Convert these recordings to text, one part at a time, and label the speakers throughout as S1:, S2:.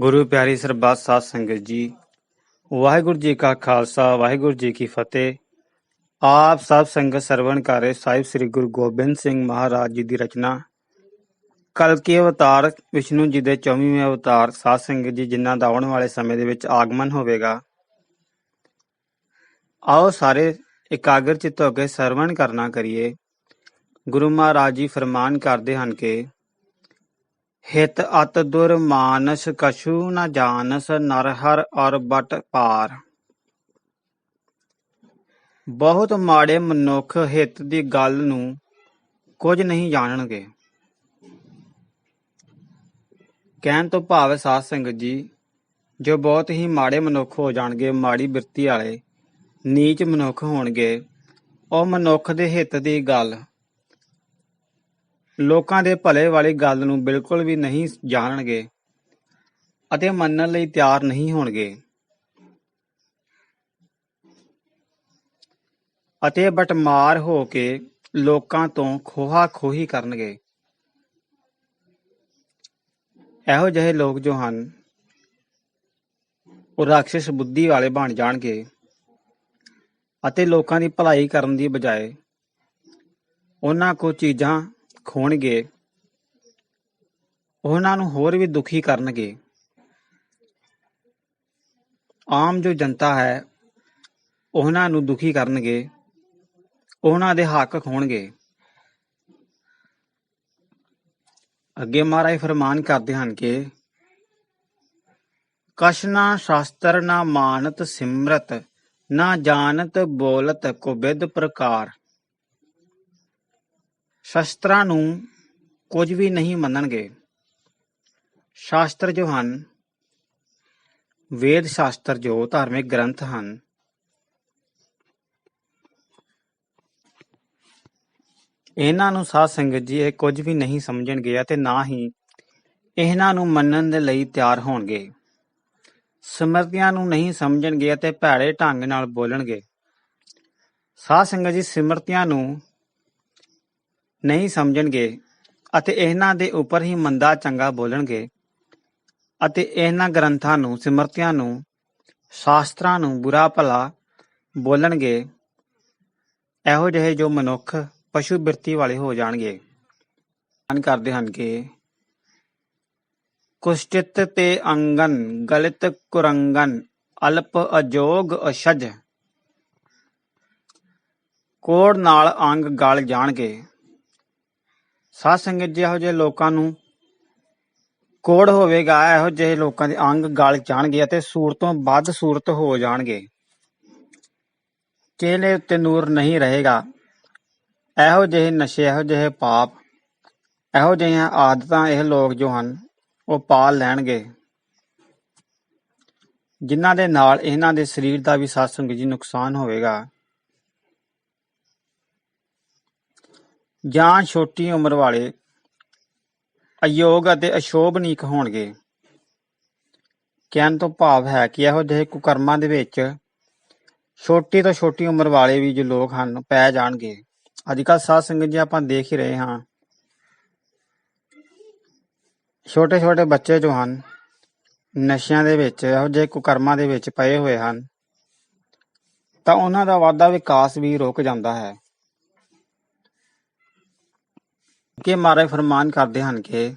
S1: ਗੁਰੂ ਪਿਆਰੀ ਸਰਬੱਤ ਸਾਧ ਸੰਗਤ ਜੀ, ਵਾਹਿਗੁਰੂ ਜੀ ਕਾ ਖਾਲਸਾ, ਵਾਹਿਗੁਰੂ ਜੀ ਕੀ ਫਤਿਹ। ਆਪ ਸਭ ਸੰਗਤ ਸਰਵਣ ਕਰ ਰਹੇ ਸਾਹਿਬ ਸ੍ਰੀ ਗੁਰੂ ਗੋਬਿੰਦ ਸਿੰਘ ਮਹਾਰਾਜ ਜੀ ਦੀ ਰਚਨਾ। ਕਲਕੀ ਅਵਤਾਰ, ਵਿਸ਼ਨੂੰ ਜੀ ਦੇ 24ਵੇਂ ਅਵਤਾਰ ਸਾਧ ਸੰਗਤ ਜੀ, ਜਿਨ੍ਹਾਂ ਦਾ ਆਉਣ ਵਾਲੇ ਸਮੇਂ ਦੇ ਵਿੱਚ ਆਗਮਨ ਹੋਵੇਗਾ। ਆਓ ਸਾਰੇ ਇਕਾਗਰ ਚਿੱਤ ਹੋ ਕੇ ਸਰਵਣ ਕਰਨਾ ਕਰੀਏ। ਗੁਰੂ ਮਹਾਰਾਜ ਜੀ ਫਰਮਾਨ ਕਰਦੇ ਹਨ ਕਿ ਹਿਤ ਅਤ ਦੁਰ ਮਾਨਸ ਕਛੂ ਨ ਜਾਣਸ ਨਰ ਔਰ ਬਟ ਪਾਰ। ਬਹੁਤ ਮਾੜੇ ਮਨੁੱਖ ਹਿਤ ਦੀ ਗੱਲ ਨੂੰ ਕੁਝ ਨਹੀਂ ਜਾਣਨਗੇ। ਕਹਿਣ ਤੋਂ ਭਾਵ ਹੈ ਸਾਧ ਸੰਗਤ ਜੀ, ਜੋ ਬਹੁਤ ਹੀ ਮਾੜੇ ਮਨੁੱਖ ਹੋ ਜਾਣਗੇ, ਮਾੜੀ ਬਿਰਤੀ ਵਾਲੇ, ਨੀਚ ਮਨੁੱਖ ਹੋਣਗੇ, ਉਹ ਮਨੁੱਖ ਦੇ ਹਿੱਤ ਦੀ ਗੱਲ ਲੋਕਾਂ ਦੇ ਭਲੇ ਵਾਲੀ ਗੱਲ ਨੂੰ ਬਿਲਕੁਲ ਵੀ ਨਹੀਂ ਜਾਣਨਗੇ ਅਤੇ ਮੰਨਣ ਲਈ ਤਿਆਰ ਨਹੀਂ ਹੋਣਗੇ। ਅਤੇ ਬਟਮਾਰ ਹੋ ਕੇ ਲੋਕਾਂ ਤੋਂ ਖੋਹਾ ਖੋਹੀ ਕਰਨਗੇ। ਇਹੋ ਜਿਹੇ ਲੋਕ ਜੋ ਹਨ, ਉਹ ਰਾਖਸ਼ ਬੁੱਧੀ ਵਾਲੇ ਬਣ ਜਾਣਗੇ ਅਤੇ ਲੋਕਾਂ ਦੀ ਭਲਾਈ ਕਰਨ ਦੀ ਬਜਾਏ ਉਹਨਾਂ ਕੋ ਚੀਜ਼ਾਂ ਖੋਣਗੇ, ਉਹਨਾਂ ਨੂੰ ਹੋਰ ਵੀ ਦੁਖੀ ਕਰਨਗੇ। ਆਮ ਜੋ ਜਨਤਾ ਹੈ, ਉਹਨਾਂ ਨੂੰ ਦੁਖੀ ਕਰਨਗੇ, ਉਹਨਾਂ ਦੇ ਹੱਕ ਖੋਣਗੇ। ਅੱਗੇ ਮਹਾਰਾਜ ਫਰਮਾਨ ਕਰਦੇ ਹਨ ਕਿ ਕਸ਼ਨਾ ਸ਼ਾਸਤਰ ਨਾ ਮਾਨਤ ਸਿਮਰਤ, ਨਾ ਜਾਣਤ ਬੋਲਤ ਕੁਬਿਦ ਪ੍ਰਕਾਰ। ਸ਼ਸਤਰਾਂ ਨੂੰ ਕੁਝ ਵੀ ਨਹੀਂ ਮੰਨਣਗੇ। ਸ਼ਾਸਤਰ ਜੋ ਹਨ, ਵੇਦ ਸ਼ਾਸਤਰ ਜੋ ਧਾਰਮਿਕ ਗ੍ਰੰਥ ਹਨ। ਇਹਨਾਂ ਨੂੰ ਸਾਧ ਸੰਗਤ ਜੀ ਇਹ ਕੁਝ ਵੀ ਨਹੀਂ ਸਮਝਣਗੇ ਅਤੇ ਨਾ ਹੀ ਇਹਨਾਂ ਨੂੰ ਮੰਨਣ ਦੇ ਲਈ ਤਿਆਰ ਹੋਣਗੇ। ਸਿਮਰਤੀਆਂ ਨੂੰ ਨਹੀਂ ਸਮਝਣਗੇ ਅਤੇ ਭੈੜੇ ਢੰਗ ਨਾਲ ਬੋਲਣਗੇ। ਸਾਧ ਸੰਗਤ ਜੀ ਸਿਮਰਤੀਆਂ ਨੂੰ ਨਹੀਂ ਸਮਝਣਗੇ ਅਤੇ ਇਹਨਾਂ ਦੇ ਉੱਪਰ ਹੀ ਮੰਦਾ ਚੰਗਾ ਬੋਲਣਗੇ ਅਤੇ ਇਹਨਾਂ ਗ੍ਰੰਥਾਂ ਨੂੰ, ਸਿਮਰਤੀਆਂ ਨੂੰ, ਸ਼ਾਸਤਰਾਂ ਨੂੰ ਬੁਰਾ ਭਲਾ ਬੋਲਣਗੇ। ਇਹੋ ਜਿਹੇ ਜੋ ਮਨੁੱਖ ਪਸ਼ੂ ਬਿਰਤੀ ਵਾਲੇ ਹੋ ਜਾਣਗੇ। ਮਨ ਕਰਦੇ ਹਨ ਕਿ ਕੁਸ਼ਚਿਤ ਤੇ ਅੰਗਨ, ਗਲਿਤ ਕੁਰੰਗਨ, ਅਲਪ, ਅਜੋਗ, ਅਸ਼ਜ ਕੋੜ ਨਾਲ ਅੰਗ ਗਲ ਜਾਣਗੇ। ਸਾਧ ਸੰਗਤ ਜੀ ਇਹੋ ਜਿਹੇ ਲੋਕਾਂ ਨੂੰ ਕੋੜ ਹੋਵੇਗਾ, ਇਹੋ ਜਿਹੇ ਲੋਕਾਂ ਦੇ ਅੰਗ ਗਲ ਜਾਣਗੇ ਅਤੇ ਸੂਰਤੋਂ ਵੱਧ ਸੂਰਤ ਹੋ ਜਾਣਗੇ। ਚਿਹਰੇ ਉੱਤੇ ਨੂਰ ਨਹੀਂ ਰਹੇਗਾ। ਇਹੋ ਜਿਹੇ ਨਸ਼ੇ, ਇਹੋ ਜਿਹੇ ਪਾਪ, ਇਹੋ ਜਿਹੀਆਂ ਆਦਤਾਂ ਇਹ ਲੋਕ ਜੋ ਹਨ, ਉਹ ਪਾਲ ਲੈਣਗੇ। ਜਿਨ੍ਹਾਂ ਦੇ ਨਾਲ ਇਹਨਾਂ ਦੇ ਸਰੀਰ ਦਾ ਵੀ ਸਾਧ ਸੰਗਤ ਜੀ ਨੁਕਸਾਨ ਹੋਵੇਗਾ। ਜਾਂ ਛੋਟੀ ਉਮਰ ਵਾਲੇ ਅਯੋਗ ਅਤੇ ਅਸ਼ੋਭਨੀਕ ਹੋਣਗੇ। ਕਹਿਣ ਤੋਂ ਭਾਵ ਹੈ ਕਿ ਇਹੋ ਜਿਹੇ ਕੁਕਰਮਾਂ ਦੇ ਵਿੱਚ ਛੋਟੀ ਤੋਂ ਛੋਟੀ ਉਮਰ ਵਾਲੇ ਵੀ ਜੋ ਲੋਕ ਹਨ ਪੈ ਜਾਣਗੇ। ਅੱਜ ਕੱਲ ਸਾਧ ਸੰਗਤ ਜੀ ਆਪਾਂ ਦੇਖ ਹੀ ਰਹੇ ਹਾਂ। ਛੋਟੇ ਛੋਟੇ ਬੱਚੇ ਜੋ ਹਨ, ਨਸ਼ਿਆਂ ਦੇ ਵਿੱਚ, ਇਹੋ ਜਿਹੇ ਕੁਕਰਮਾਂ ਦੇ ਵਿੱਚ ਪਏ ਹੋਏ ਹਨ, ਤਾਂ ਉਹਨਾਂ ਦਾ ਵਾਧਾ ਵਿਕਾਸ ਵੀ ਰੁਕ ਜਾਂਦਾ ਹੈ। ਕਿ ਮਾਰੇ ਫਰਮਾਨ ਕਰਦੇ ਹਨ ਕਿ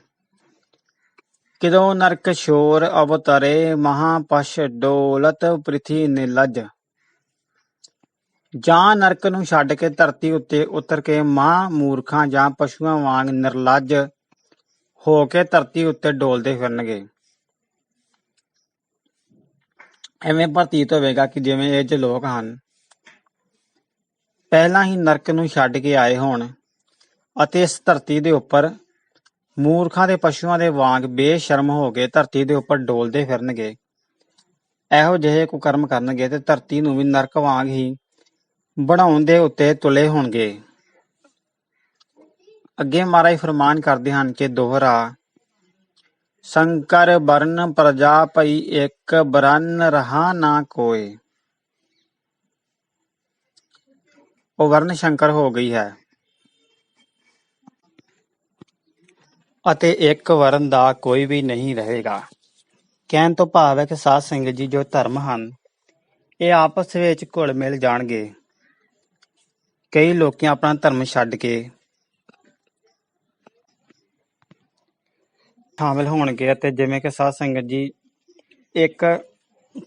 S1: ਕਿਦੋਂ ਨਰਕ ਸ਼ੋਰ ਅਵਤਰੇ ਮਹਾਪਸ਼ ਡੋਲਤ ਪ੍ਰਿਥੀ ਨਿਲਜ। ਜਾਂ ਨਰਕ ਨੂੰ ਛੱਡ ਕੇ ਧਰਤੀ ਉੱਤੇ ਉਤਰ ਕੇ ਮਾਂ ਮੂਰਖਾਂ ਜਾਂ ਪਸ਼ੂਆਂ ਵਾਂਗ ਨਿਰਲੱਜ ਹੋ ਕੇ ਧਰਤੀ ਉੱਤੇ ਡੋਲਦੇ ਫਿਰਨਗੇ। ਐਵੇਂ ਪ੍ਰਤੀਤ ਹੋਵੇਗਾ ਕਿ ਜਿਵੇਂ ਇਹ ਜਿਹੇ ਲੋਕ ਹਨ, ਪਹਿਲਾਂ ਹੀ ਨਰਕ ਨੂੰ ਛੱਡ ਕੇ ਆਏ ਹੋਣ ਅਤੇ ਇਸ ਧਰਤੀ ਦੇ ਉੱਪਰ ਮੂਰਖਾਂ ਦੇ ਪਸ਼ੂਆਂ ਦੇ ਵਾਂਗ ਬੇਸ਼ਰਮ ਹੋ ਕੇ ਧਰਤੀ ਦੇ ਉੱਪਰ ਡੋਲਦੇ ਫਿਰਨਗੇ। ਇਹੋ ਜਿਹੇ ਕੁਕਰਮ ਕਰਨਗੇ ਤੇ ਧਰਤੀ ਨੂੰ ਵੀ ਨਰਕ ਵਾਂਗ ਹੀ ਬਣਾਉਣ ਦੇ ਉੱਤੇ ਤੁਲੇ ਹੋਣਗੇ। ਅੱਗੇ ਮਹਾਰਾਜ ਫਰਮਾਨ ਕਰਦੇ ਹਨ ਕਿ ਦੋਹਰਾ, ਸ਼ੰਕਰ ਬਰਨ ਪ੍ਰਜਾ ਪਈ ਇੱਕ ਬਰਨ ਰਹਾ ਨਾ ਕੋਏ। ਉਹ ਵਰਨ ਸ਼ੰਕਰ ਹੋ ਗਈ ਹੈ। ਅਤੇ ਇੱਕ ਵਰਨ ਦਾ ਕੋਈ ਵੀ ਨਹੀਂ ਰਹੇਗਾ। ਕਹਿਣ ਤੋਂ ਭਾਵ ਹੈ ਕਿ ਸਾਧ ਸੰਗਤ ਜੀ ਜੋ ਧਰਮ ਹਨ, ਇਹ ਆਪਸ ਵਿੱਚ ਘੁਲ ਮਿਲ ਜਾਣਗੇ। ਕਈ ਲੋਕੀ ਆਪਣਾ ਧਰਮ ਛੱਡ ਕੇ ਸ਼ਾਮਿਲ ਹੋਣਗੇ ਅਤੇ ਜਿਵੇਂ ਕਿ ਸਾਧ ਸੰਗਤ ਜੀ, ਇੱਕ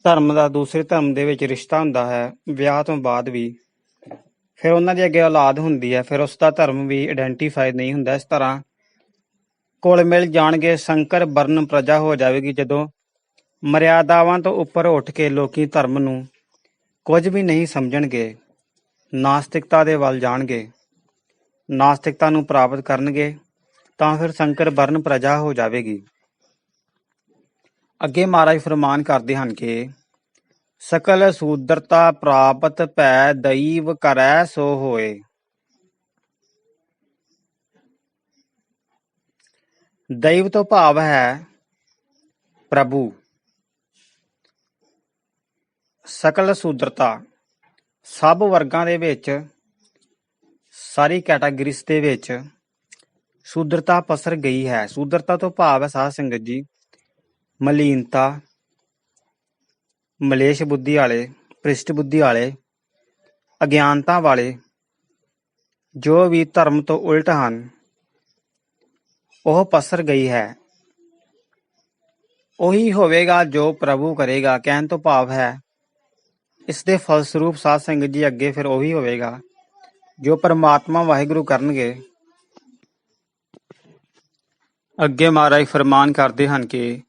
S1: ਧਰਮ ਦਾ ਦੂਸਰੇ ਧਰਮ ਦੇ ਵਿੱਚ ਰਿਸ਼ਤਾ ਹੁੰਦਾ ਹੈ, ਵਿਆਹ ਤੋਂ ਬਾਅਦ ਵੀ ਫਿਰ ਉਹਨਾਂ ਦੀ ਅੱਗੇ ਔਲਾਦ ਹੁੰਦੀ ਹੈ, ਫਿਰ ਉਸ ਦਾ ਧਰਮ ਵੀ ਆਇਡੈਂਟੀਫਾਈ ਨਹੀਂ ਹੁੰਦਾ ਇਸ ਤਰ੍ਹਾਂ ਕੋਲ ਮਿਲ ਜਾਣਗੇ, ਸੰਕਰ ਵਰਨ ਪ੍ਰਜਾ ਹੋ ਜਾਵੇਗੀ ਜਦੋਂ ਮਰਿਆਦਾਵਾਂ ਤੋਂ ਉੱਪਰ ਉੱਠ ਕੇ ਲੋਕੀ ਧਰਮ ਨੂੰ ਕੁਝ ਵੀ ਨਹੀਂ ਸਮਝਣਗੇ, ਨਾਸਤਿਕਤਾ ਦੇ ਵੱਲ ਜਾਣਗੇ, ਨਾਸਤਿਕਤਾ ਨੂੰ ਪ੍ਰਾਪਤ ਕਰਨਗੇ, ਤਾਂ ਫਿਰ ਸੰਕਰ ਬਰਨ ਪ੍ਰਜਾ ਹੋ ਜਾਵੇਗੀ। ਅੱਗੇ ਮਹਾਰਾਜ ਫਰਮਾਨ ਕਰਦੇ ਹਨ ਕਿ ਸਕਲ ਸੂਦਰਤਾ ਪ੍ਰਾਪਤ ਭੈ ਦਈਵ ਕਰੈ ਸੋ ਹੋਏ। ਦੈਵ ਤੋਂ ਭਾਵ ਹੈ ਪ੍ਰਭੂ। ਸਕਲ ਸੂਦਰਤਾ। ਸਭ ਵਰਗਾਂ ਦੇ ਵਿੱਚ, ਸਾਰੀ ਕੈਟਾਗਰੀਜ਼ ਦੇ ਵਿੱਚ ਸੂਦਰਤਾ ਪਸਰ ਗਈ ਹੈ। ਸੂਦਰਤਾ ਤੋਂ ਭਾਵ ਹੈ ਸਾਧ ਸੰਗਤ ਜੀ, ਮਲੀਨਤਾ, ਮਲੇਸ਼ ਬੁੱਧੀ ਵਾਲੇ, ਭ੍ਰਿਸ਼ਟ ਬੁੱਧੀ ਵਾਲੇ, ਅਗਿਆਨਤਾ ਵਾਲੇ, ਜੋ ਵੀ ਧਰਮ ਤੋਂ ਉਲਟ ਹਨ ਉਹ ਪਸਰ ਗਈ ਹੈ। ਉਹੀ ਹੋਵੇਗਾ ਜੋ ਪ੍ਰਭੂ ਕਰੇਗਾ, ਕਹਿਣ ਤੋਂ ਭਾਵ ਹੈ। ਇਸ ਦੇ ਫਲਸਰੂਪ ਸਾਧ ਸੰਗਤ ਜੀ ਅੱਗੇ ਫਿਰ ਉਹੀ ਹੋਵੇਗਾ, ਜੋ ਪਰਮਾਤਮਾ ਵਾਹਿਗੁਰੂ ਕਰਨਗੇ। ਅੱਗੇ ਮਹਾਰਾਜ ਫਰਮਾਨ ਕਰਦੇ ਹਨ ਕਿ,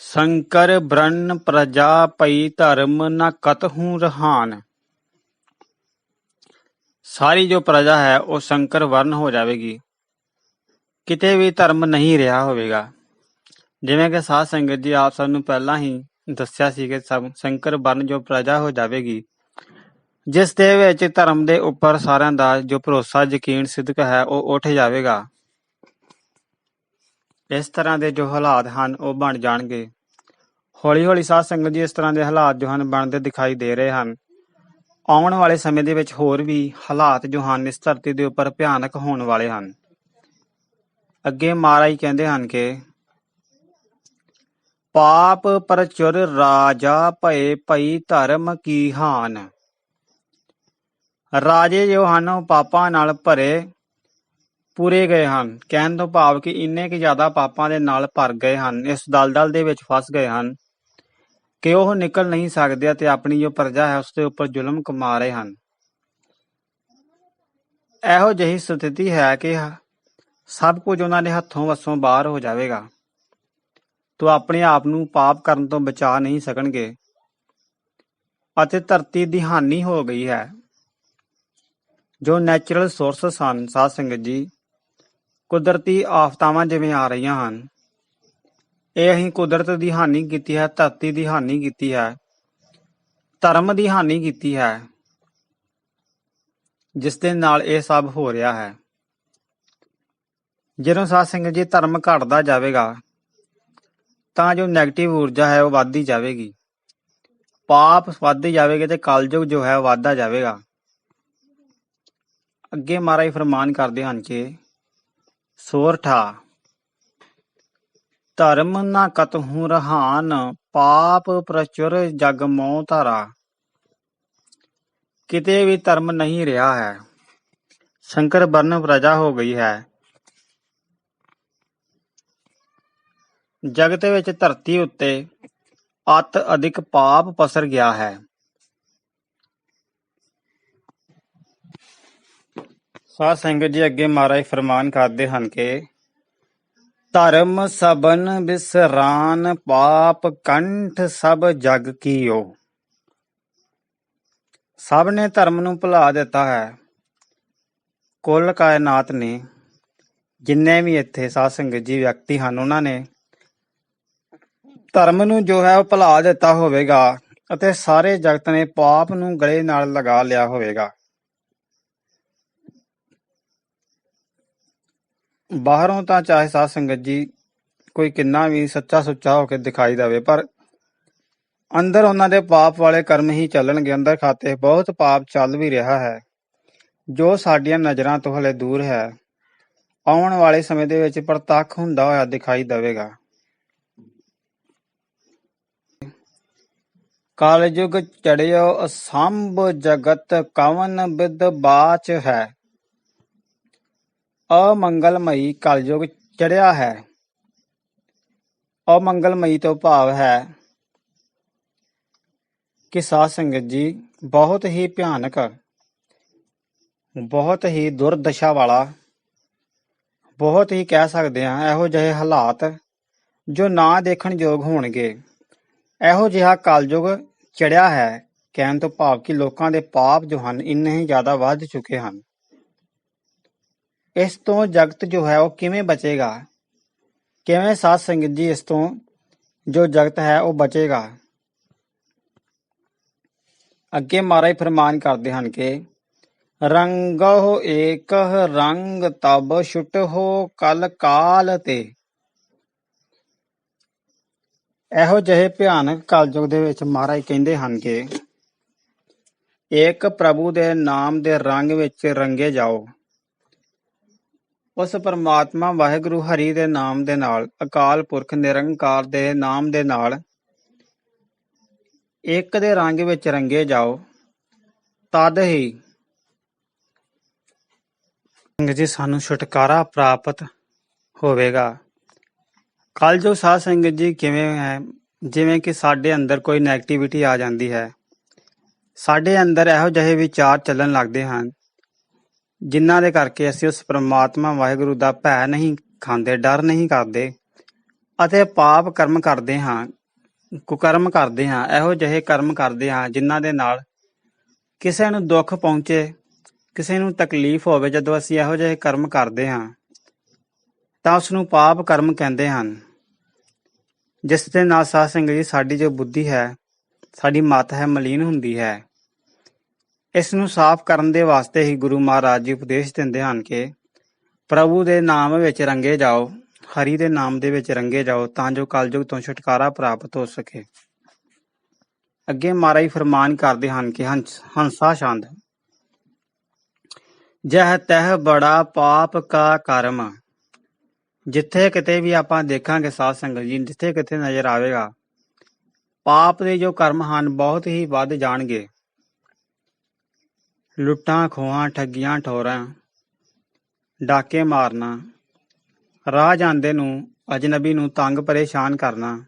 S1: ਸੰਕਰ ਬ੍ਰਨ ਪ੍ਰਜਾ ਪਈ ਧਰਮ ਨ ਕਤਹੂ ਰਹਾਨ। ਸਾਰੀ ਜੋ ਪ੍ਰਜਾ ਹੈ, ਉਹ ਸੰਕਰ ਵਰਨ ਹੋ ਜਾਵੇਗੀ। ਕਿਤੇ ਵੀ ਧਰਮ ਨਹੀਂ ਰਿਹਾ ਹੋਵੇਗਾ। ਜਿਵੇਂ ਕਿ ਸਾਧ ਸੰਗਤ ਜੀ ਆਪ ਸਾਨੂੰ ਪਹਿਲਾਂ ਹੀ ਦੱਸਿਆ ਸੀ ਕਿ ਸਭ ਸੰਕਰ ਵਰਨ ਜੋ ਪ੍ਰਜਾ ਹੋ ਜਾਵੇਗੀ, ਜਿਸ ਦੇ ਵਿੱਚ ਧਰਮ ਦੇ ਉੱਪਰ ਸਾਰਿਆਂ ਦਾ ਜੋ ਭਰੋਸਾ, ਯਕੀਨ ਸਿੱਧਕ ਹੈ, ਉਹ ਉੱਠ ਜਾਵੇਗਾ। ਇਸ ਤਰ੍ਹਾਂ ਦੇ ਜੋ ਹਾਲਾਤ ਹਨ, ਉਹ ਬਣ ਜਾਣਗੇ। ਹੌਲੀ ਹੌਲੀ ਸਾਧ ਸੰਗਤ ਜੀ ਇਸ ਤਰ੍ਹਾਂ ਦੇ ਹਾਲਾਤ ਜੋ ਹਨ, ਬਣਦੇ ਦਿਖਾਈ ਦੇ ਰਹੇ ਹਨ। ਆਉਣ ਵਾਲੇ ਸਮੇਂ ਦੇ ਵਿੱਚ ਹੋਰ ਵੀ ਹਾਲਾਤ ਜੋ ਹਨ, ਇਸ ਧਰਤੀ ਦੇ ਉੱਪਰ ਭਿਆਨਕ ਹੋਣ ਵਾਲੇ ਹਨ। ਅੱਗੇ ਮਹਾਰਾਜ ਕਹਿੰਦੇ ਹਨ ਕਿ ਪਾਪ ਪ੍ਰਚੁਰ ਰਾਜਾ ਭਏ ਭਈ ਧਰਮ ਕੀ ਹਾਨ? ਰਾਜੇ ਜੋ ਹਨ ਉਹ ਪਾਪਾਂ ਨਾਲ ਭਰੇ ਪੂਰੇ ਗਏ ਹਨ। ਕਹਿਣ ਤੋਂ ਭਾਵ ਕਿ ਇੰਨੇ ਕਿ ਜ਼ਿਆਦਾ ਪਾਪਾਂ ਦੇ ਨਾਲ ਭਰ ਗਏ ਹਨ, ਇਸ ਦਲਦਲ ਦੇ ਵਿੱਚ ਫਸ ਗਏ ਹਨ ਕਿ ਉਹ ਨਿਕਲ ਨਹੀਂ ਸਕਦੇ ਅਤੇ ਆਪਣੀ ਜੋ ਪ੍ਰਜਾ ਹੈ ਉਸ ਦੇ ਉੱਪਰ ਜ਼ੁਲਮ ਕਮਾ ਰਹੇ ਹਨ। ਇਹੋ ਜਿਹੀ ਸਥਿਤੀ ਹੈ ਕਿ ਸਭ ਕੁਝ ਉਹਨਾਂ ਦੇ ਹੱਥੋਂ ਵਸੋਂ ਬਾਹਰ ਹੋ ਜਾਵੇਗਾ। ਤੋ ਆਪਣੇ ਆਪ ਨੂੰ ਪਾਪ ਕਰਨ ਤੋਂ ਬਚਾ ਨਹੀਂ ਸਕਣਗੇ। ਅਤੇ ਧਰਤੀ ਦੀ ਹਾਨੀ ਹੋ ਗਈ ਹੈ। ਜੋ ਨੈਚੁਰਲ ਸੋਰਸਸ ਹਨ, ਸਾਧ ਸੰਗਤ ਜੀ, ਕੁਦਰਤੀ ਆਫਤਾਵਾਂ ਜਿਵੇਂ ਆ ਰਹੀਆਂ ਹਨ, ਇਹ ਅਸੀਂ ਕੁਦਰਤ ਦੀ ਹਾਨੀ ਕੀਤੀ ਹੈ, ਧਰਤੀ ਦੀ ਹਾਨੀ ਕੀਤੀ ਹੈ, ਧਰਮ ਦੀ ਹਾਨੀ ਕੀਤੀ ਹੈ, ਜਿਸ ਦੇ ਨਾਲ ਇਹ ਸਭ ਹੋ ਰਿਹਾ ਹੈ। ਜਦੋਂ ਸਾਧ ਸੰਗਤ ਜੀ ਧਰਮ ਘਟਦਾ ਜਾਵੇਗਾ, ਤਾਂ ਜੋ 네ਗੇਟਿਵ ਊਰਜਾ ਹੈ ਉਹ ਵੱਧਦੀ ਜਾਵੇਗੀ। ਪਾਪ ਵੱਧਦੇ ਜਾਵੇਗੇ ਤੇ ਕਲਯੁਗ ਜੋ ਹੈ ਵੱਧਦਾ ਜਾਵੇਗਾ। ਅੱਗੇ ਮਹਾਰਾਜ ਫਰਮਾਨ ਕਰਦੇ ਹਨ ਕਿ ਸੋਰਠਾ ਧਰਮ ਨਾ ਕਤਹੂ ਰਹਾਨ, ਪਾਪ ਪ੍ਰਚੁਰ ਜਗ ਮੋਹ ਧਾਰਾ। ਕਿਤੇ ਵੀ ਧਰਮ ਨਹੀਂ ਰਿਹਾ ਹੈ, ਸ਼ੰਕਰ ਬਰਨ ਪ੍ਰਜਾ ਹੋ ਗਈ ਹੈ। ਜਗਤ ਵਿੱਚ ਧਰਤੀ ਉੱਤੇ ਅਤ ਅਧਿਕ ਪਾਪ ਪਸਰ ਗਿਆ ਹੈ। ਸਾਧ ਸੰਗਤ ਜੀ, ਅੱਗੇ ਮਹਾਰਾਜ ਫਰਮਾਨ ਕਰਦੇ ਹਨ ਕਿ ਧਰਮ ਸਬਨ ਬਿਸਰਾਨ ਪਾਪ ਕੰਠ ਸਭ ਜਗ ਕੀਓ। ਸਭ ਨੇ ਧਰਮ ਨੂੰ ਭੁਲਾ ਦਿੱਤਾ ਹੈ। ਕੁੱਲ ਕਾਇਨਾਤ ਨੇ ਜਿੰਨੇ ਵੀ ਇੱਥੇ ਸਾਧ ਸੰਗਤ ਜੀ ਵਿਅਕਤੀ ਹਨ, ਉਹਨਾਂ ਨੇ ਧਰਮ ਨੂੰ ਜੋ ਹੈ ਉਹ ਭੁਲਾ ਦਿੱਤਾ ਹੋਵੇਗਾ ਅਤੇ ਸਾਰੇ ਜਗਤ ਨੇ ਪਾਪ ਨੂੰ ਗਲੇ ਨਾਲ ਲਗਾ ਲਿਆ ਹੋਵੇਗਾ। ਬਾਹਰੋਂ ਤਾਂ ਚਾਹੇ ਸਾਧ ਸੰਗਤ ਜੀ ਕੋਈ ਕਿੰਨਾ ਵੀ ਸੱਚਾ ਸੁੱਚਾ ਹੋ ਕੇ ਦਿਖਾਈ ਦੇਵੇ, ਪਰ ਅੰਦਰ ਉਹਨਾਂ ਦੇ ਪਾਪ ਵਾਲੇ ਕਰਮ ਹੀ ਚੱਲਣਗੇ। ਅੰਦਰ ਖਾਤੇ ਬਹੁਤ ਪਾਪ ਚੱਲ ਵੀ ਰਿਹਾ ਹੈ। ਜੋ ਸਾਡੀਆਂ ਨਜ਼ਰਾਂ ਤੋਂ ਹਲੇ ਦੂਰ ਹੈ, ਆਉਣ ਵਾਲੇ ਸਮੇਂ ਦੇ ਵਿੱਚ ਪ੍ਰਤੱਖ ਹੁੰਦਾ ਹੋਇਆ ਦਿਖਾਈ ਦੇਵੇਗਾ। ਕਲਯੁਗ ਚੜਿਓ ਅਸੰਭ ਜਗਤ ਕਵਨ ਬਿਦ ਬਾਚ ਹੈ। ਅਮੰਗਲਮਈ ਕਲਯੁਗ ਚੜਿਆ ਹੈ। ਅਮੰਗਲਮਈ ਤੋਂ ਭਾਵ ਹੈ ਕਿ ਸਾਧ ਸੰਗਤ ਜੀ ਬਹੁਤ ਹੀ ਭਿਆਨਕ, ਬਹੁਤ ਹੀ ਦੁਰਦਸ਼ਾ ਵਾਲਾ, ਬਹੁਤ ਹੀ ਕਹਿ ਸਕਦੇ ਹਾਂ ਇਹੋ ਜਿਹੇ ਹਾਲਾਤ ਜੋ ਨਾ ਦੇਖਣ ਯੋਗ ਹੋਣਗੇ। ਇਹੋ ਜਿਹਾ ਕਲਯੁਗ ਚੜਿਆ ਹੈ। ਕਹਿਣ ਤੋਂ ਭਾਵ ਕਿ ਲੋਕਾਂ ਦੇ ਪਾਪ ਜੋ ਹਨ, ਇੰਨੇ ਹੀ ਜ਼ਿਆਦਾ ਵੱਧ ਚੁੱਕੇ ਹਨ। ਇਸ ਤੋਂ ਜਗਤ ਜੋ ਹੈ, ਉਹ ਕਿਵੇਂ ਬਚੇਗਾ? ਕਿਵੇਂ ਸਾਧ ਸੰਗਤ ਜੀ ਇਸ ਤੋਂ ਜੋ ਜਗਤ ਹੈ, ਉਹ ਬਚੇਗਾ? ਅੱਗੇ ਮਹਾਰਾਜ ਫਰਮਾਨ ਕਰਦੇ ਹਨ ਕਿ, ਰੰਗਹੁ ਏਕਹ ਰੰਗ ਤਬ ਛੁਟਹੁ ਕਲ ਕਾਲ ਤੇ। ਇਹੋ ਜਿਹੇ ਭਿਆਨਕ ਕਲਯੁਗ ਦੇ ਵਿੱਚ ਮਹਾਰਾਜ ਕਹਿੰਦੇ ਹਨ ਕਿ ਇੱਕ ਪ੍ਰਭੂ ਦੇ ਨਾਮ ਦੇ ਰੰਗ ਵਿੱਚ ਰੰਗੇ ਜਾਓ। ਉਸ ਪਰਮਾਤਮਾ ਵਾਹਿਗੁਰੂ ਹਰੀ ਦੇ ਨਾਮ ਦੇ ਨਾਲ, ਅਕਾਲ ਪੁਰਖ ਨਿਰੰਕਾਰ ਦੇ ਨਾਮ ਦੇ ਨਾਲ ਇੱਕ ਦੇ ਰੰਗ ਵਿੱਚ ਰੰਗੇ ਜਾਓ। ਤਦ ਹੀ ਜੀ ਸਾਨੂੰ ਛੁਟਕਾਰਾ ਪ੍ਰਾਪਤ ਹੋਵੇਗਾ। ਕੱਲ ਜੋ ਸਾਧ ਸੰਗਤ ਜੀ ਕਿਵੇਂ ਹੈ, ਜਿਵੇਂ ਕਿ ਸਾਡੇ ਅੰਦਰ ਕੋਈ 네ਗੇਟਿਵਿਟੀ ਆ ਜਾਂਦੀ ਹੈ, ਸਾਡੇ ਅੰਦਰ ਇਹੋ ਜਿਹੇ ਵਿਚਾਰ ਚੱਲਣ ਲੱਗਦੇ ਹਨ, ਜਿਨ੍ਹਾਂ ਦੇ ਕਰਕੇ ਅਸੀਂ ਉਸ ਪ੍ਰਮਾਤਮਾ ਵਾਹਿਗੁਰੂ ਦਾ ਭੈ ਨਹੀਂ ਖਾਂਦੇ, ਡਰ ਨਹੀਂ ਕਰਦੇ ਅਤੇ ਪਾਪ ਕਰਮ ਕਰਦੇ ਹਾਂ, ਕੁਕਰਮ ਕਰਦੇ ਹਾਂ, ਇਹੋ ਜਿਹੇ ਕਰਮ ਕਰਦੇ ਹਾਂ ਜਿਨ੍ਹਾਂ ਦੇ ਨਾਲ ਕਿਸੇ ਨੂੰ ਦੁੱਖ ਪਹੁੰਚੇ, ਕਿਸੇ ਨੂੰ ਤਕਲੀਫ ਹੋਵੇ ਜਦੋਂ ਅਸੀਂ ਇਹੋ ਜਿਹੇ ਕਰਮ ਕਰਦੇ ਹਾਂ, ਤਾਂ ਉਸ ਨੂੰ ਪਾਪ ਕਰਮ ਕਹਿੰਦੇ ਹਨ। ਜਿਸ ਦੇ ਨਾਲ ਸਾਧ ਸੰਗਤ ਜੀ ਸਾਡੀ ਜੋ ਬੁੱਧੀ ਹੈ, ਸਾਡੀ ਮਤ ਹੈ, ਮਲੀਨ ਹੁੰਦੀ ਹੈ। ਇਸ ਨੂੰ ਸਾਫ਼ ਕਰਨ ਦੇ ਵਾਸਤੇ ਹੀ ਗੁਰੂ ਮਹਾਰਾਜ ਜੀ ਉਪਦੇਸ਼ ਦਿੰਦੇ ਹਨ ਕਿ ਪ੍ਰਭੂ ਦੇ ਨਾਮ ਵਿੱਚ ਰੰਗੇ ਜਾਓ, ਹਰੀ ਦੇ ਨਾਮ ਦੇ ਵਿੱਚ ਰੰਗੇ ਜਾਓ, ਤਾਂ ਜੋ ਕਲਯੁਗ ਤੋਂ ਛੁਟਕਾਰਾ ਪ੍ਰਾਪਤ ਹੋ ਸਕੇ। ਅੱਗੇ ਮਹਾਰਾਜ ਫਰਮਾਨ ਕਰਦੇ ਹਨ ਕਿ ਹੰਸ, ਹੰਸਾ ਛੰਦ। ਜਹ ਤਹ ਬੜਾ ਪਾਪ ਕਾ ਕਰਮ। ਜਿੱਥੇ ਕਿਤੇ ਵੀ ਆਪਾਂ ਦੇਖਾਂਗੇ ਸਾਧ ਸੰਗਤ ਜੀ, ਜਿੱਥੇ ਕਿਤੇ ਨਜ਼ਰ ਆਵੇਗਾ, ਪਾਪ ਦੇ ਜੋ ਕਰਮ ਹਨ, ਬਹੁਤ ਹੀ ਵੱਧ ਜਾਣਗੇ। ਲੁੱਟਾਂ, ਖੋਹਾਂ, ਠੱਗੀਆਂ, ਠੋਰਾਂ, ਡਾਕੇ ਮਾਰਨਾ, ਰਾਹ ਜਾਂਦੇ ਨੂੰ, ਅਜਨਬੀ ਨੂੰ ਤੰਗ, ਪਰੇਸ਼ਾਨ ਕਰਨਾ,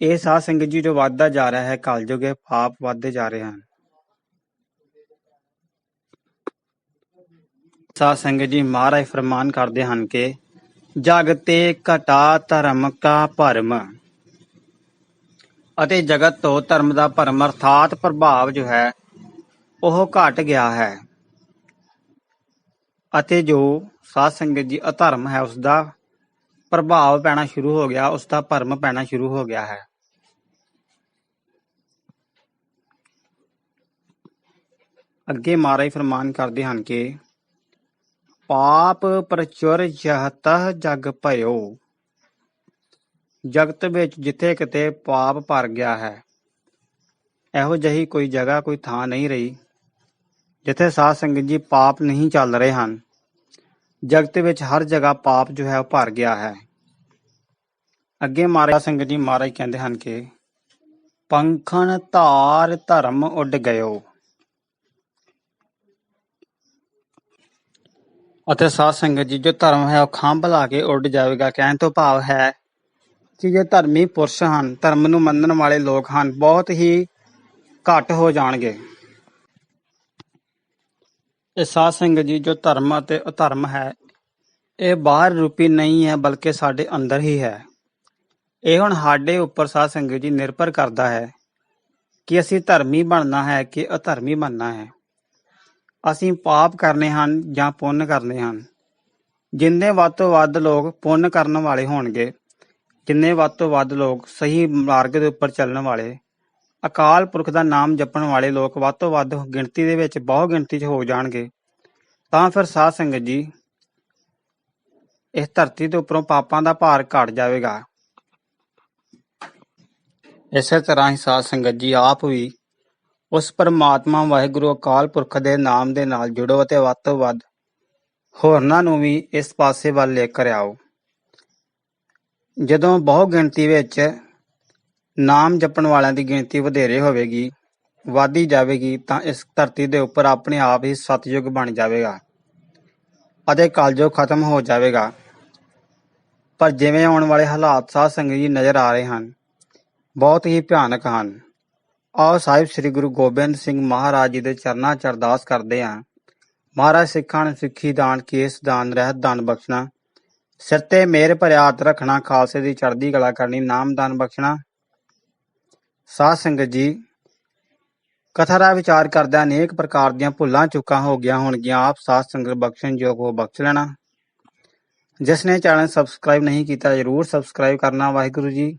S1: ਇਹ ਸਾਧ ਸੰਗਤ ਜੀ ਜੋ ਵੱਧਦਾ ਜਾ ਰਿਹਾ ਹੈ, ਕਲਯੁਗ ਪਾਪ ਵੱਧਦੇ ਜਾ ਰਹੇ ਹਨ। ਸਾਧ ਸੰਗਤ ਜੀ ਮਹਾਰਾਜ ਫਰਮਾਨ ਕਰਦੇ ਹਨ ਕਿ ਜਗ ਤੇ ਘਟਾ ਧਰਮ ਕਾ ਭਰਮ। ਅਤੇ ਜਗਤ ਤੋਂ ਧਰਮ ਦਾ ਭਰਮ ਅਰਥਾਤ ਪ੍ਰਭਾਵ ਜੋ ਹੈ, ਉਹ ਘਟ ਗਿਆ ਹੈ। ਅਤੇ ਜੋ ਸਾਧ ਸੰਗਤ ਜੀ ਅਧਰਮ ਹੈ ਉਸ ਦਾ ਪ੍ਰਭਾਵ ਪੈਣਾ ਸ਼ੁਰੂ ਹੋ ਗਿਆ ਉਸ ਦਾ ਭਰਮ ਪੈਣਾ ਸ਼ੁਰੂ ਹੋ ਗਿਆ ਹੈ। ਅੱਗੇ ਮਹਾਰਾਜ ਫਰਮਾਨ ਕਰਦੇ ਹਨ ਕਿ ਪਾਪ ਪ੍ਰਚੁਰ ਜਹਤਹ ਜਗ ਭਇਓ। ਜਗਤ ਵਿੱਚ ਜਿੱਥੇ ਕਿਤੇ ਪਾਪ ਭਰ ਗਿਆ ਹੈ, ਇਹੋ ਜਿਹੀ ਕੋਈ ਜਗ੍ਹਾ, ਕੋਈ ਥਾਂ ਨਹੀਂ ਰਹੀ, ਜਿੱਥੇ ਸਾਧ ਸੰਗਤ ਜੀ ਪਾਪ ਨਹੀਂ ਚੱਲ ਰਹੇ ਹਨ। ਜਗਤ ਵਿੱਚ ਹਰ ਜਗ੍ਹਾ ਪਾਪ ਜੋ ਹੈ ਉਹ ਭਰ ਗਿਆ ਹੈ। ਅੱਗੇ ਮਹਾਰਾਜ ਸੰਗਤ ਜੀ ਮਹਾਰਾਜ ਕਹਿੰਦੇ ਹਨ ਕਿ, ਪੰਖਣ ਧਾਰ ਧਰਮ ਉੱਡ ਗਇਓ। ਅਤੇ ਸਾਧ ਸੰਗਤ ਜੀ, ਜੋ ਧਰਮ ਹੈ, ਉਹ ਖੰਭ ਲਾ ਕੇ ਉੱਡ ਜਾਵੇਗਾ, ਕਹਿਣ ਤੋਂ ਭਾਵ ਹੈ ਕਿ ਜੋ ਧਰਮੀ ਪੁਰਸ਼ ਹਨ, ਧਰਮ ਨੂੰ ਮੰਨਣ ਵਾਲੇ ਲੋਕ ਹਨ, ਬਹੁਤ ਹੀ ਘੱਟ ਹੋ ਜਾਣਗੇ। ਇਹ ਸਾਧ ਸੰਗਤ ਜੀ, ਜੋ ਧਰਮ ਅਤੇ ਅਧਰਮ ਹੈ, ਇਹ ਬਾਹਰ ਰੂਪੀ ਨਹੀਂ ਹੈ, ਬਲਕਿ ਸਾਡੇ ਅੰਦਰ ਹੀ ਹੈ। ਇਹ ਹੁਣ ਸਾਡੇ ਉੱਪਰ ਸਾਧ ਸੰਗਤ ਜੀ ਨਿਰਭਰ ਕਰਦਾ ਹੈ ਕਿ ਅਸੀਂ ਧਰਮੀ ਬਣਨਾ ਹੈ ਕਿ ਅਧਰਮੀ ਬਣਨਾ ਹੈ। ਅਸੀਂ ਪਾਪ ਕਰਨੇ ਹਨ ਜਾਂ ਪੁੰਨ ਕਰਨੇ ਹਨ। ਜਿੰਨੇ ਵੱਧ ਤੋਂ ਵੱਧ ਲੋਕ ਪੁੰਨ ਕਰਨ ਵਾਲੇ ਹੋਣਗੇ, ਜਿੰਨੇ ਵੱਧ ਤੋਂ ਵੱਧ ਲੋਕ ਸਹੀ ਮਾਰਗ ਦੇ ਉੱਪਰ ਚੱਲਣ ਵਾਲੇ, ਅਕਾਲ ਪੁਰਖ ਦਾ ਨਾਮ ਜਪਣ ਵਾਲੇ ਲੋਕ ਵੱਧ ਤੋਂ ਵੱਧ ਗਿਣਤੀ ਦੇ ਵਿੱਚ ਬਹੁ ਗਿਣਤੀ 'ਚ ਹੋ ਜਾਣਗੇ, ਤਾਂ ਫਿਰ ਸਾਧ ਸੰਗਤ ਜੀ ਇਸ ਧਰਤੀ ਦੇ ਉੱਪਰੋਂ ਪਾਪਾਂ ਦਾ ਭਾਰ ਘਟ ਜਾਵੇਗਾ। ਇਸੇ ਤਰ੍ਹਾਂ ਹੀ ਸਾਧ ਸੰਗਤ ਜੀ ਆਪ ਵੀ ਉਸ ਪਰਮਾਤਮਾ ਵਾਹਿਗੁਰੂ ਅਕਾਲ ਪੁਰਖ ਦੇ ਨਾਮ ਦੇ ਨਾਲ ਜੁੜੋ ਅਤੇ ਵੱਧ ਤੋਂ ਵੱਧ ਹੋਰਨਾਂ ਨੂੰ ਵੀ ਇਸ ਪਾਸੇ ਵੱਲ ਲੈ ਕੇ ਆਓ। ਜਦੋਂ ਬਹੁ ਗਿਣਤੀ ਵਿੱਚ ਨਾਮ ਜਪਣ ਵਾਲਿਆਂ ਦੀ ਗਿਣਤੀ ਵਧੇਰੇ ਹੋਵੇਗੀ, ਵਧਦੀ ਜਾਵੇਗੀ, ਤਾਂ ਇਸ ਧਰਤੀ ਦੇ ਉੱਪਰ ਆਪਣੇ ਆਪ ਹੀ ਸਤਯੁਗ ਬਣ ਜਾਵੇਗਾ ਅਤੇ ਕਲਯੁਗ ਖਤਮ ਹੋ ਜਾਵੇਗਾ। ਪਰ ਜਿਵੇਂ ਆਉਣ ਵਾਲੇ ਹਾਲਾਤ ਸਾਧ ਸੰਗਤ ਜੀ ਨਜ਼ਰ ਆ ਰਹੇ ਹਨ, ਬਹੁਤ ਹੀ ਭਿਆਨਕ ਹਨ। ਆਓ ਸਾਹਿਬ ਸ੍ਰੀ ਗੁਰੂ ਗੋਬਿੰਦ ਸਿੰਘ ਮਹਾਰਾਜ ਜੀ ਦੇ ਚਰਨਾਂ 'ਚ ਅਰਦਾਸ ਕਰਦੇ ਹਾਂ। ਮਹਾਰਾਜ ਸਿੱਖਾਂ ਨੂੰ ਸਿੱਖੀ ਦਾਨ, ਕੇਸ ਦਾਨ, ਰਹਿਤ ਦਾਨ ਬਖਸ਼ਣਾ। ਸਿਰ ਤੇ ਮੇਰ ਭਰਿਆ ਹੱਥ ਰੱਖਣਾ, ਖਾਲਸੇ ਦੀ ਚੜ੍ਹਦੀ ਕਲਾ ਕਰਨੀ, ਨਾਮ ਦਾਨ ਬਖਸ਼ਣਾ। ਸਾਧ ਸੰਗਤ ਜੀ, ਕਥਾ ਦਾ ਵਿਚਾਰ ਕਰਦਿਆਂ ਅਨੇਕ ਪ੍ਰਕਾਰ ਦੀਆਂ ਭੁੱਲਾਂ ਚੁੱਕਾਂ ਹੋ ਗਿਆ ਹੋਣਗੀਆਂ। ਆਪ ਸਾਧ ਸੰਗਤ ਬਖਸ਼ਣ ਯੋਗ ਹੋ ਬਖਸ਼ ਲੈਣਾ। ਜਿਸ ਨੇ ਚੈਨਲ ਸਬਸਕ੍ਰਾਈਬ ਨਹੀਂ ਕੀਤਾ, ਜਰੂਰ ਸਬਸਕ੍ਰਾਈਬ ਕਰਨਾ ਵਾਹਿਗੁਰੂ ਜੀ।